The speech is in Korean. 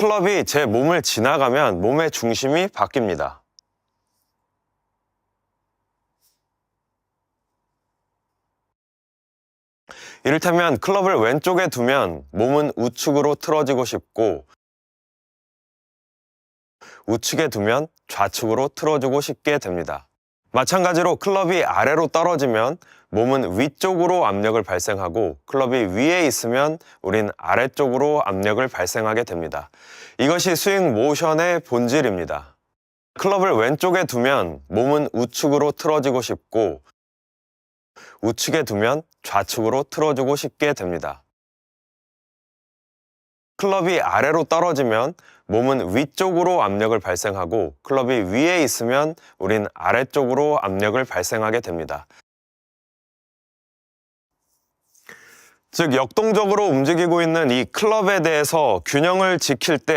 클럽이 제 몸을 지나가면 몸의 중심이 바뀝니다. 이를테면 클럽을 왼쪽에 두면 몸은 우측으로 틀어지고 싶고 우측에 두면 좌측으로 틀어주고 싶게 됩니다. 마찬가지로 클럽이 아래로 떨어지면 몸은 위쪽으로 압력을 발생하고 클럽이 위에 있으면 우린 아래쪽으로 압력을 발생하게 됩니다. 이것이 스윙 모션의 본질입니다. 클럽을 왼쪽에 두면 몸은 우측으로 틀어지고 싶고 우측에 두면 좌측으로 틀어주고 싶게 됩니다. 클럽이 아래로 떨어지면 몸은 위쪽으로 압력을 발생하고 클럽이 위에 있으면 우린 아래쪽으로 압력을 발생하게 됩니다. 즉, 역동적으로 움직이고 있는 이 클럽에 대해서 균형을 지킬 때